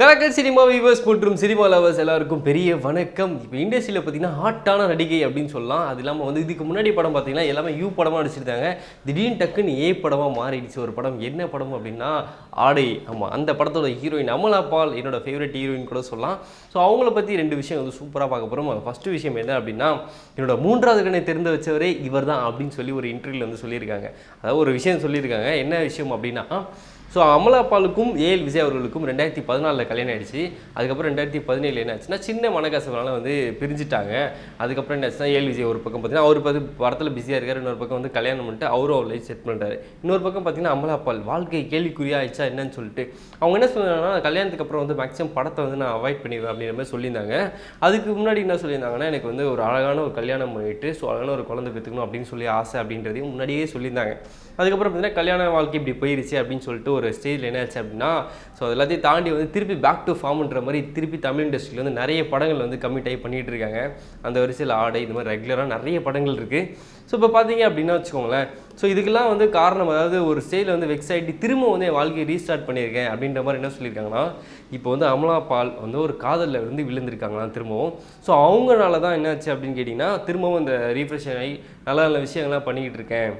Kalakkal cinema viewers மற்றும் cinema lovers எல்லாருக்கும் பெரிய வணக்கம். இப்போ இண்டஸ்ட்ரியில் பார்த்தீங்கன்னா ஹாட்டான நடிகை அப்படின்னு சொல்லலாம். அது இல்லாமல் வந்து இதுக்கு முன்னாடி படம் பார்த்தீங்கன்னா எல்லாமே யூ படமாக நடிச்சிருந்தாங்க. திடீர்னு டக்குன்னு ஏ படமாக மாறிடுச்சு. ஒரு படம் என்ன படம் அப்படின்னா ஆடை. ஆமாம் அந்த படத்தோட ஹீரோயின் அமலா பால் என்னோட ஃபேவரட் ஹீரோயின் கூட சொல்லலாம். ஸோ அவங்கள பற்றி ரெண்டு விஷயம் வந்து சூப்பராக பார்க்க போகிறோம் ஃபஸ்ட்டு விஷயம் என்ன அப்படின்னா என்னோட மூன்றாவது கண்ணை திறந்து வச்சவரே இவர் தான் அப்படின்னு சொல்லி ஒரு இன்டர்வியூவில் வந்து சொல்லியிருக்காங்க. அதாவது ஒரு விஷயம் சொல்லியிருக்காங்க. என்ன விஷயம் அப்படின்னா ஸோ அமலா பாலுக்கும் ஏஎல் விஜய் அவர்களுக்கும் ரெண்டாயிரத்தி பதினாலில் கல்யாணம் ஆயிடுச்சு. அதுக்கப்புறம் ரெண்டாயிரத்தி பதினேழு என்ன ஆச்சுன்னா சின்ன மனக்கசவனால வந்து பிரிஞ்சுட்டாங்க. அதுக்கப்புறம் என்ன ஆச்சுன்னா ஏஎல் விஜய் ஒரு பக்கம் பார்த்தீங்கன்னா அவர் பார்த்து படத்தில் பிஸியாக இருக்கார். இன்னொரு பக்கம் வந்து கல்யாணம் பண்ணிட்டு அவரும் அவர் லைஃப் செட் பண்ணுறாரு இன்னொரு பக்கம் பார்த்தீங்கன்னா அமலா பால் வாழ்க்கை கேள்விக்குறியா ஆயிடுச்சா என்னன்னு சொல்லிட்டு அவங்க என்ன சொன்னாங்கன்னா கல்யாணத்துக்கு அப்புறம் வந்து மேக்ஸிமம் படத்தை வந்து நான் அவாய்ட் பண்ணிடுவேன் அப்படின்ற மாதிரி சொல்லியிருந்தாங்க. அதுக்கு முன்னாடி என்ன சொல்லியிருந்தாங்கன்னா எனக்கு வந்து ஒரு அழகான ஒரு கல்யாணம் பண்ணிட்டு ஸோ அழகான ஒரு குழந்தை பெற்றுக்கணும் அப்படின்னு சொல்லி ஆசை அப்படின்றதையும் முன்னாடியே சொல்லியிருந்தாங்க. அதுக்கப்புறம் பார்த்தீங்கன்னா கல்யாண வாழ்க்கை இப்படி போயிருச்சு அப்படின்னு சொல்லிட்டு ஒரு ஸ்டேஜில் என்ன ஆச்சு அப்படின்னா ஸோ அது எல்லாத்தையும் தாண்டி வந்து திருப்பி பேக் டு ஃபார்ம்ன்ற மாதிரி திருப்பி தமிழ் இண்டஸ்ட்ரியில் வந்து நிறைய படங்கள் வந்து கமிட் ஆகி பண்ணிட்டு இருக்காங்க. அந்த வரிசையில் ஆடை இது மாதிரி ரெகுலராக நிறைய படங்கள் இருக்குது ஸோ இப்போ பார்த்தீங்க அப்படின்னா வச்சுக்கோங்களேன். ஸோ இதுக்கெல்லாம் வந்து காரணம் அதாவது ஒரு ஸ்டேஜில் வந்து வெக்ஸ் ஆகிட்டு திரும்ப வந்து என் வாழ்க்கையை ரீஸ்டார்ட் பண்ணியிருக்கேன் அப்படின்ற மாதிரி என்ன சொல்லியிருக்காங்கன்னா இப்போ வந்து அமலா பால் வந்து ஒரு காதலில் வந்து விழுந்திருக்காங்களாம் திரும்பவும். ஸோ அவங்கனால தான் என்னாச்சு அப்படின்னு கேட்டிங்கன்னா திரும்பவும் இந்த ரீஃப்ரெஷ் ஆகி நல்ல நல்ல விஷயங்கள்லாம் பண்ணிக்கிட்டு இருக்கேன்.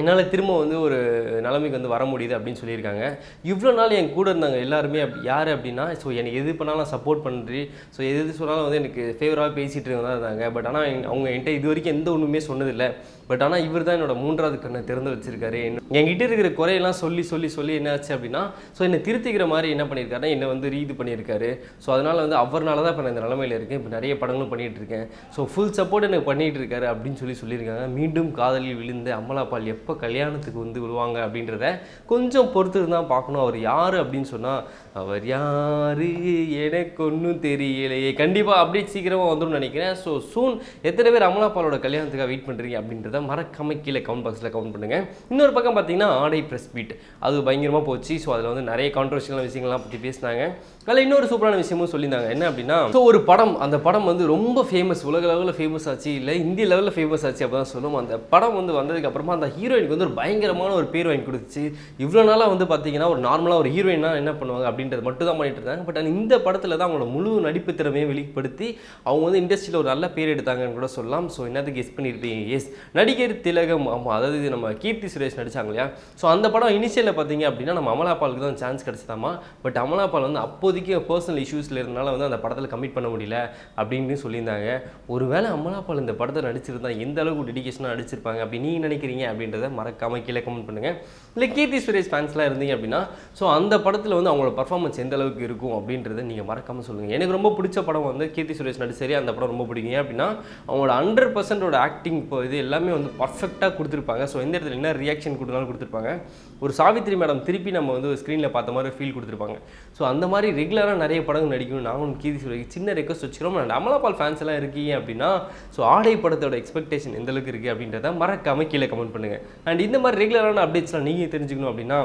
என்னால் திரும்ப வந்து ஒரு நிலைமைக்கு வந்து வர முடியுது அப்படின்னு சொல்லியிருக்காங்க. இவ்வளோ நாள் என் கூட இருந்தாங்க எல்லாருமே அப் யார் அப்படின்னா ஸோ எனக்கு எது பண்ணாலும் சப்போர்ட் பண்ணுறி ஸோ எது எது சொன்னாலும் வந்து எனக்கு ஃபேவராக பேசிகிட்டு தான் இருந்தாங்க. பட் ஆனால் அவங்க என்கிட்ட இது வரைக்கும் எந்த ஒன்றுமே சொன்னதில்லை. பட் ஆனால் இவர் தான் என்னோட மூன்றாவது கண்ணை திறந்து வச்சிருக்காரு. என்ன- என்கிட்ட இருக்கிற குறையெல்லாம் சொல்லி சொல்லி சொல்லி என்ன ஆச்சு அப்படின்னா ஸோ என்னை திருத்திக்கிற மாதிரி என்ன பண்ணியிருக்காருன்னா என்னை வந்து ரீது பண்ணியிருக்காரு. ஸோ அதனால் வந்து அவர்னால தான் இப்போ நான் இந்த நிலமையில இருக்கேன். இப்போ நிறைய படங்களும் பண்ணிகிட்டு இருக்கேன். ஸோ ஃபுல் சப்போர்ட் எனக்கு பண்ணிகிட்டு இருக்காரு அப்படின்னு சொல்லி சொல்லியிருக்காங்க. மீண்டும் காதலில் விழுந்த அமலாபால் எப்போ எப்போ கல்யாணத்துக்கு வந்து விழுவாங்க அப்படின்றத கொஞ்சம் பொறுத்து தான் பார்க்கணும். அவர் யார் அப்படின்னு சொன்னால் அவர் யார்? எனக்கு ஒன்றும் தெரியலையே. கண்டிப்பாக அப்படி சீக்கிரமாக வந்துடும் நினைக்கிறேன். ஸோ சூன் எத்தனை பேர் அமலா பாலோட கல்யாணத்துக்காக வெயிட் பண்ணுறீங்க அப்படின்றத மறக்காம கீழே கமெண்ட் பாக்ஸில் கமெண்ட் பண்ணுங்கள் இன்னொரு பக்கம் பார்த்தீங்கன்னா ஆடை ப்ரெஸ் பீட் அது பயங்கரமாக போச்சு. ஸோ அதில் வந்து நிறைய கான்ட்ரவர்ஷியலான விஷயங்கள்லாம் பற்றி பேசினாங்க. அதில் இன்னொரு சூப்பரான விஷயமும் சொல்லியிருந்தாங்க. என்ன அப்படின்னா ஸோ ஒரு படம் அந்த படம் வந்து ரொம்ப ஃபேமஸ் உலக லெவலில் ஃபேமஸ் ஆச்சு இல்லை இந்திய லெவலில் ஃபேமஸ் ஆச்சு அப்படி தான் சொல்லுவோம் அந்த படம் வந்து வந்ததுக்கப்புறமா அந்த ஹீரோ ஹீரோயினுக்கு வந்து ஒரு பயங்கரமான ஒரு பேர் வாங்கி கொடுத்துச்சு. இவ்வளோ நாளாக வந்து பார்த்தீங்கன்னா ஒரு நார்மலாக ஒரு ஹீரோயினா என்ன பண்ணுவாங்க அப்படின்றது மட்டும் தான் பண்ணிட்டு இருந்தாங்க. பட் இந்த படத்தில் தான் அவங்களோட முழு நடிப்பு திறமையை வெளிப்படுத்தி அவங்க வந்து இண்டஸ்ட்ரியில் ஒரு நல்ல பேர் எடுத்தாங்கன்னு கூட சொல்லலாம். ஸோ என்னத்துக்கு கெஸ் பண்ணியிருப்பீங்க எஸ் நடிகர் திலகம் ஆமாம் அதாவது இது நம்ம கீர்த்தி சுரேஷ் நடித்தாங்க இல்லையா? ஸோ அந்த படம் இனிஷியலில் பார்த்தீங்க அப்படின்னா நம்ம அமலாபாலுக்கு தான் சான்ஸ் கிடச்சிதாமா? பட் அமலா பால் வந்து அப்போதைக்கு பர்சனல் இஷ்யூஸில் இருந்தனால வந்து அந்த படத்தில் கமிட் பண்ண முடியல அப்படின்னு சொல்லியிருந்தாங்க. ஒருவேளை அமலா பால் இந்த படத்தை நடிச்சிருந்தா எந்த அளவுக்கு டெடிக்கேஷனாக நடிச்சிருப்பாங்க அப்படி நீ நினைக்கிறீங்க அப்படின்றது மறக்காம கீழே கமெண்ட் பண்ணுங்க. இல்லை கீர்த்தி சுரேஷ் ஃபேன்ஸ்லாம் இருந்தீங்க அப்படின்னா ஸோ அந்த படத்தில் வந்து அவங்களோட பர்ஃபார்மன்ஸ் எந்த அளவுக்கு இருக்கும் அப்படின்றத நீங்கள் மறக்காமல் சொல்லுங்கள் எனக்கு ரொம்ப பிடிச்ச படம் வந்து கீர்த்தி சுரேஷ் நடிச்சரி அந்த படம் ரொம்ப பிடிக்கும். அப்படின்னா அவங்களோட ஹண்ட்ரட் பர்சன்டோட ஆக்டிங் இப்போ இது எல்லாமே வந்து பர்ஃபெக்டாக கொடுத்துருப்பாங்க. ஸோ எந்த இடத்துல என்ன ரியாக்ஷன் கொடுத்தாலும் கொடுத்துருப்பாங்க. ஒரு சாவித்ரி மேடம் திருப்பி நம்ம வந்து ஸ்க்ரீனில் பார்த்த மாதிரி ஃபீல் கொடுத்துருப்பாங்க. ஸோ அந்த மாதிரி ரெகுலராக நிறைய படங்கள் நடிக்கணும் நாங்களும் கீர்த்தி சுரேஷ் சின்ன ரெக்வஸ்ட் வச்சுக்கிறோம். அண்ட் அமலாபால் ஃபேன்ஸ் எல்லாம் இருக்கீங்க அப்படின்னா ஸோ ஆடை படத்தோட எக்ஸ்பெக்டேஷன் எந்த அளவுக்கு இருக்குது அப்படின்றத மறக்காமல் கீழே கமெண்ட் பண்ணுங்கள் அண்ட் இந்த மாதிரி ரெகுலரான அப்டேட்ஸ்லாம் நீங்கள் தெரிஞ்சுக்கணும் அப்படின்னா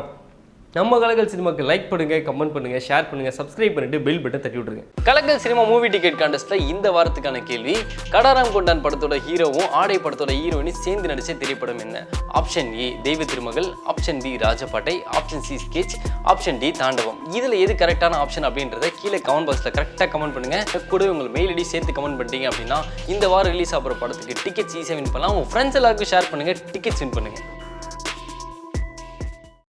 நம்ம கலகல் சினிமாக்கு லைக் பண்ணுங்க கமெண்ட் பண்ணுங்க ஷேர் பண்ணுங்க சப்ஸ்கிரைப் பண்ணிட்டு பெல் பட்டன் தட்டி விட்டுருங்க. கலகல் சினிமா மூவி டிக்கெட் கான்டெஸ்ட்ல இந்த வாரத்துக்கான கேள்வி கடாராம் கொண்டான் படத்தோட ஹீரோவும் ஆடை படத்தோட ஹீரோயினும் சேர்ந்து நடிச்ச திரைப்படம் என்ன? Option A Deiva Thirumagal. Option B Rajapattai. Option C Sketch option D Thaandavam. இதுல எது கரெக்டான ஆப்ஷன் அப்படின்றத கீழே கமெண்ட் பாக்ஸ்ல கரெக்டாக கமெண்ட் பண்ணுங்க. கூட உங்க மெயில் ஐடி சேர்த்து கமெண்ட் பண்ணிட்டீங்க அப்படின்னா இந்த வாரம் ரிலீஸ் ஆகிற படத்துக்கு டிக்கெட்ஸ் ஈஸியாக வின் பண்ணலாம். உங்க ஃப்ரெண்ட்ஸ் எல்லாருக்கும் ஷேர் பண்ணுங்க டிக்கெட்ஸ் வின் பண்ணுங்க.